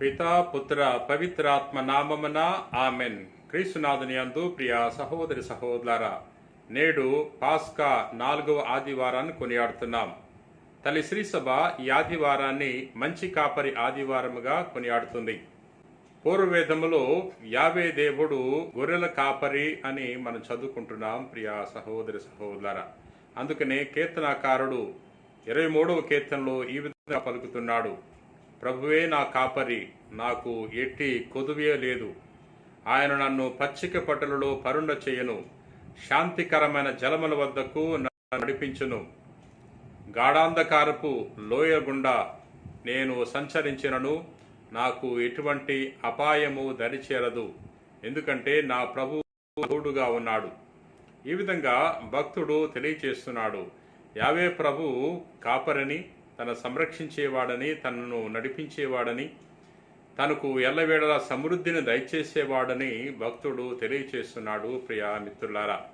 పితా పుత్ర పవిత్రాత్మ నామమున ఆమెన్. క్రీస్తునాథుని అందు ప్రియ సహోదరి సహోదర నేడు పాస్కా నాలుగవ ఆదివారాన్ని కొనియాడుతున్నాం. తల్లి శ్రీసభ ఈ ఆదివారాన్ని మంచి కాపరి ఆదివారముగా కొనియాడుతుంది. పూర్వవేదములో యావే దేవుడు గొర్రెల కాపరి అని మనం చదువుకుంటున్నాం ప్రియ సహోదరి సహోదర అందుకనే కీర్తనాకారుడు ఇరవై మూడవ కీర్తనలో ఈ విధంగా పలుకుతున్నాడు. ప్రభువే నా కాపరి నాకు ఎట్టి కొదువే లేదు. ఆయన నన్ను పచ్చిక పట్టలలో పరుండ చేయను శాంతికరమైన జలముల వద్దకు నన్ను నడిపించును. గాఢాంధకారపు లోయ గుండా నేను సంచరించినను నాకు ఎటువంటి అపాయము దరిచేరదు ఎందుకంటే నా ప్రభు తోడుగా ఉన్నాడు. ఈ విధంగా భక్తుడు తెలియచేస్తున్నాడు యావే ప్రభు కాపరని తన సంరక్షించేవాడని తనను నడిపించేవాడని తనకు ఎల్లవేళలా సమృద్ధిని దయచేసేవాడని భక్తుడు తెలియచేస్తున్నాడు ప్రియా మిత్రులారా.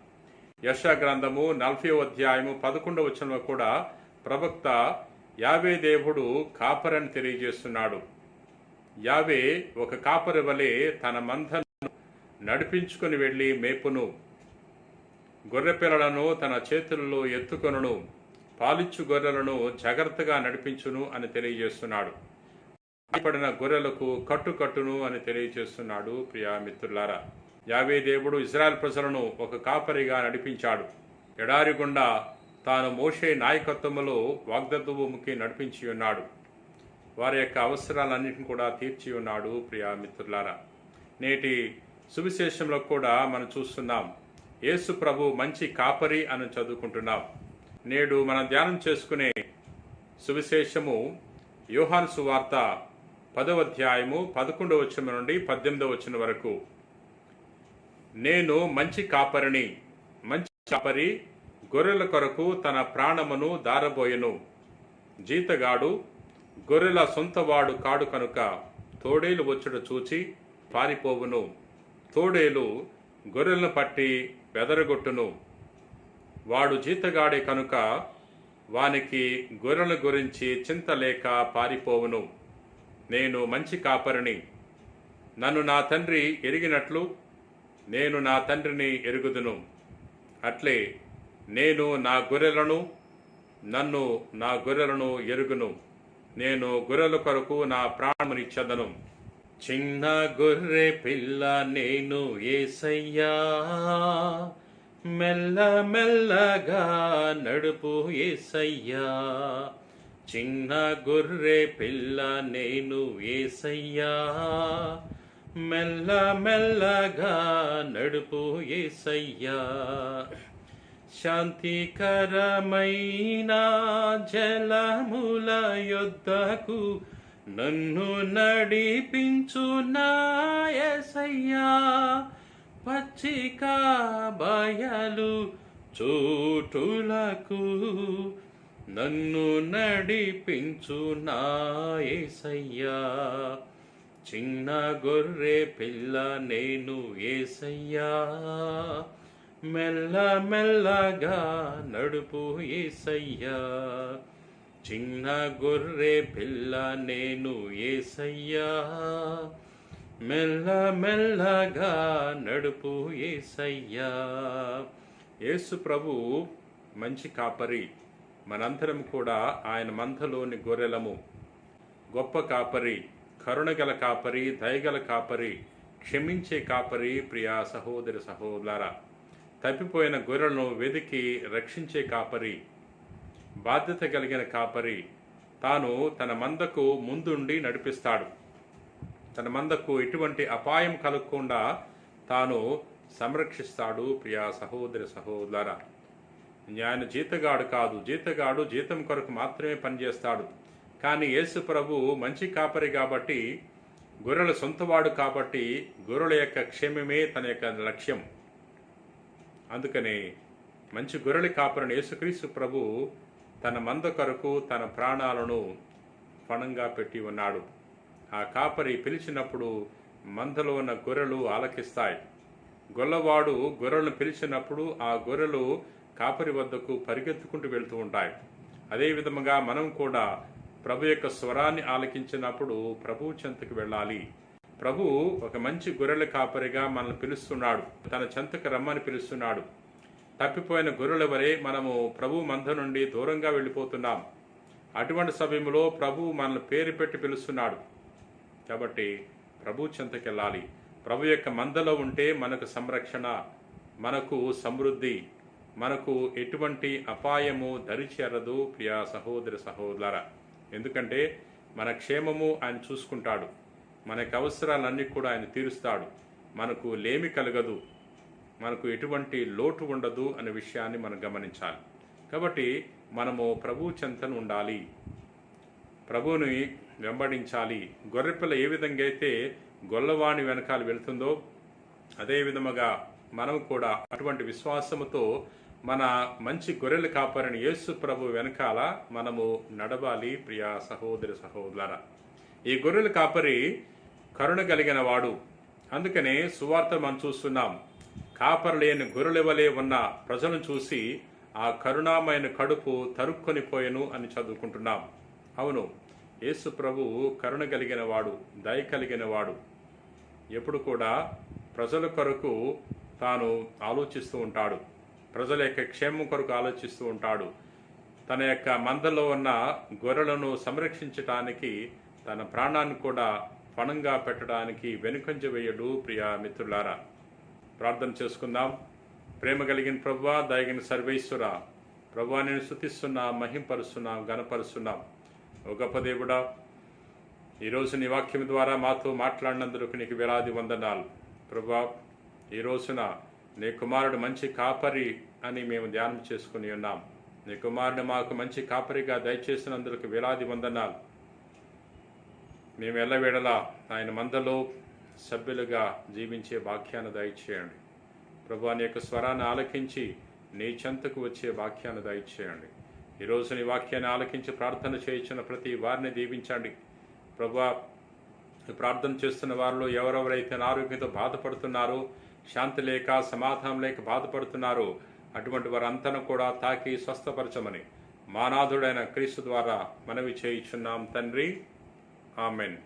యశ గ్రంథము నలభై అధ్యాయము పదకొండవ వచనంలో కూడా ప్రవక్త యావే దేవుడు కాపరని తెలియజేస్తున్నాడు. యావే ఒక కాపరి వలె తన మందను నడిపించుకుని వెళ్ళి మేపును గొర్రె పిల్లలను తన చేతుల్లో ఎత్తుకొనును. పాలిచ్చు గొర్రెలను జాగ్రత్తగా నడిపించును అని తెలియజేస్తున్నాడు. పడిన గొర్రెలకు కట్టుకట్టును అని తెలియజేస్తున్నాడు ప్రియా మిత్రులారా. యావే దేవుడు ఇజ్రాయెల్ ప్రజలను ఒక కాపరిగా నడిపించాడు. ఎడారి గుండా తాను మోషే నాయకత్వములో వాగ్దత్వముకి నడిపించి ఉన్నాడు. వారి యొక్క అవసరాలన్నింటిని కూడా తీర్చి ఉన్నాడు ప్రియా మిత్రులారా. నేటి సువిశేషంలో కూడా మనం చూస్తున్నాం. యేసు ప్రభు మంచి కాపరి అని చదువుకుంటున్నాం. నేడు మనం ధ్యానం చేసుకునే సువిశేషము యోహాను సువార్త పదవ అధ్యాయము పదకొండవ వచ్చిన నుండి పద్దెనిమిదవ వచ్చిన వరకు. నేను మంచి కాపరిని మంచి కాపరి గొర్రెల కొరకు తన ప్రాణమును దారబోయెను. జీతగాడు గొర్రెల సొంతవాడు కాడు కనుక తోడేలు వచ్చుట చూచి పారిపోవును. తోడేలు గొర్రెలను పట్టి వెదరగొట్టును. వాడు జీతగాడే కనుక వానికి గొర్రెల గురించి చింత లేక పారిపోవును. నేను మంచి కాపరిని. నన్ను నా తండ్రి ఎరిగినట్లు నేను నా తండ్రిని ఎరుగుదును. అట్లే నేను నా గొర్రెలను నన్ను నా గొర్రెలను ఎరుగును. నేను గొర్రెల కొరకు నా ప్రాణమునిచ్చదను చిన్న గొర్రె పిల్ల నేను ఏసయ్యా. మెల్ల మెల్లగా నడుపు ఏసయ్యా. చిన్న గొర్రె పిల్ల నేను ఏసయ్యా. మెల్ల మెల్లగా నడుపు ఏసయ్యా. శాంతికరమైన జలముల యొద్దకు నన్ను నడిపించు నాయసయ్యా పచ్చిక బయలు చోటులకు నన్ను నడిపించు నాయసయ్యా చిన్న గొర్రె పిల్ల నేను ఏసయ్యా. మెల్ల మెల్లగా నడుపు ఏసయ్యా. చిన్న గొర్రె పిల్ల నేను ఏసయ్యా. మెల్ల మెల్లగా నడుపు ఏసయ్యా. యేసు ప్రభు మంచి కాపరి. మనందరం కూడా ఆయన మందలోని గొర్రెలము. గొప్ప కాపరి కరుణగల కాపరి దయగల కాపరి క్షమించే కాపరి ప్రియా సహోదరి సహోదర. తప్పిపోయిన గొర్రెలను వెతికి రక్షించే కాపరి బాధ్యత కలిగిన కాపరి. తాను తన మందకు ముందుండి నడిపిస్తాడు. తన మందకు ఎటువంటి అపాయం కలగకుండా తాను సంరక్షిస్తాడు ప్రియా సహోదరి సహోదర. ఆయన జీతగాడు కాదు జీతగాడు జీతం కొరకు మాత్రమే పనిచేస్తాడు. కానీ యేసు ప్రభు మంచి కాపరి కాబట్టి గొర్రెల సొంతవాడు కాబట్టి గొర్రెల యొక్క క్షేమమే తన యొక్క లక్ష్యం. అందుకనే మంచి గొర్రెల కాపరిని యేసుక్రీస్తు ప్రభు తన మంద కొరకు తన ప్రాణాలను పణంగా పెట్టి ఉన్నాడు. ఆ కాపరి పిలిచినప్పుడు మందలో ఉన్న గొర్రెలు ఆలకిస్తాయి. గొల్లవాడు గొర్రెలను పిలిచినప్పుడు ఆ గొర్రెలు కాపరి వద్దకు పరిగెత్తుకుంటూ వెళ్తూ ఉంటాయి. అదే విధముగా మనం కూడా ప్రభు యొక్క స్వరాన్ని ఆలకించినప్పుడు ప్రభు చెంతకు వెళ్ళాలి. ప్రభు ఒక మంచి గొర్రెల కాపరిగా మనల్ని పిలుస్తున్నాడు. తన చెంతకు రమ్మని పిలుస్తున్నాడు. తప్పిపోయిన గొర్రెల వరే మనము ప్రభు మంద నుండి దూరంగా వెళ్ళిపోతున్నాం. అటువంటి సమయంలో ప్రభు మనల్ని పేరు పెట్టి పిలుస్తున్నాడు. కాబట్టి ప్రభు చెంతకెళ్ళాలి. ప్రభు యొక్క మందలో ఉంటే మనకు సంరక్షణ మనకు సమృద్ధి మనకు ఎటువంటి అపాయము దరిచేరదు ప్రియా సహోదరి సహోదర ఎందుకంటే మన క్షేమము ఆయన చూసుకుంటాడు. మనకు అవసరాలన్నీ కూడా ఆయన తీరుస్తాడు. మనకు లేమి కలగదు. మనకు ఎటువంటి లోటు ఉండదు అనే విషయాన్ని మనం గమనించాలి. కాబట్టి మనము ప్రభు చెంతను ఉండాలి. ప్రభువుని వెంబడించాలి. గొర్రెపిల్ల ఏ విధంగా అయితే గొల్లవాణి వెనకాల వెళుతుందో అదే విధముగా మనం కూడా అటువంటి విశ్వాసముతో మన మంచి గొర్రెల కాపరిని యేసు ప్రభు వెనకాల మనము నడవాలి. ప్రియ సహోదరి సహోదర ఈ గొర్రెల కాపరి కరుణ కలిగిన వాడు. అందుకనే సువార్త మనం చూస్తున్నాం కాపరి లేని గొర్రెల ఉన్న ప్రజలను చూసి ఆ కరుణామైన కడుపు తరుక్కొని పోయెను అని చదువుకుంటున్నాం. అవును యేసు ప్రభువు కరుణ కలిగిన వాడు దయ కలిగిన వాడు ఎప్పుడు కూడా ప్రజల కొరకు తాను ఆలోచిస్తూ ఉంటాడు. ప్రజల యొక్క క్షేమం కొరకు ఆలోచిస్తూ ఉంటాడు. తన యొక్క మందలో ఉన్న గొర్రెలను సంరక్షించటానికి తన ప్రాణాన్ని కూడా పణంగా పెట్టడానికి వెనుకంజ వేయడు ప్రియ మిత్రులారా. ప్రార్థన చేసుకుందాం. ప్రేమ కలిగిన ప్రభువా దయగిన సర్వేశ్వర ప్రభువా నేను స్థుతిస్తున్నాం మహింపరుస్తున్నాం గనపరుస్తున్నాం ఓ గొప్ప దేవుడా ఈరోజు నీ వాక్యం ద్వారా మాతో మాట్లాడినందుకు నీకు వేలాది వందనాలు. ప్రభా ఈ రోజున నీ కుమారుడు మంచి కాపరి అని మేము ధ్యానం చేసుకుని ఉన్నాం. నీ కుమారుడు మాకు మంచి కాపరిగా దయచేసినందుకు వేలాది వందనాలు. మేము ఎల్లవేళలా ఆయన మందలో సభ్యులుగా జీవించే వాక్యాన్ని దయచేయండి. ప్రభు నీ యొక్క స్వరాన్ని ఆలకించి నీ చెంతకు వచ్చే వాక్యాన్ని దయచేయండి. ఈరోజు నీ వాక్యాన్ని ఆలకించి ప్రార్థన చేయించిన ప్రతి వారిని దీవించండి. ప్రభా ప్రార్థన చేస్తున్న వారిలో ఎవరెవరైతే అనారోగ్యంతో బాధపడుతున్నారో శాంతి లేక సమాధానం లేక బాధపడుతున్నారో అటువంటి వారంతను కూడా తాకి స్వస్థపరచమని మానాథుడైన క్రీస్తు ద్వారా మనవి చేయించున్నాం తండ్రి. ఆమెన్.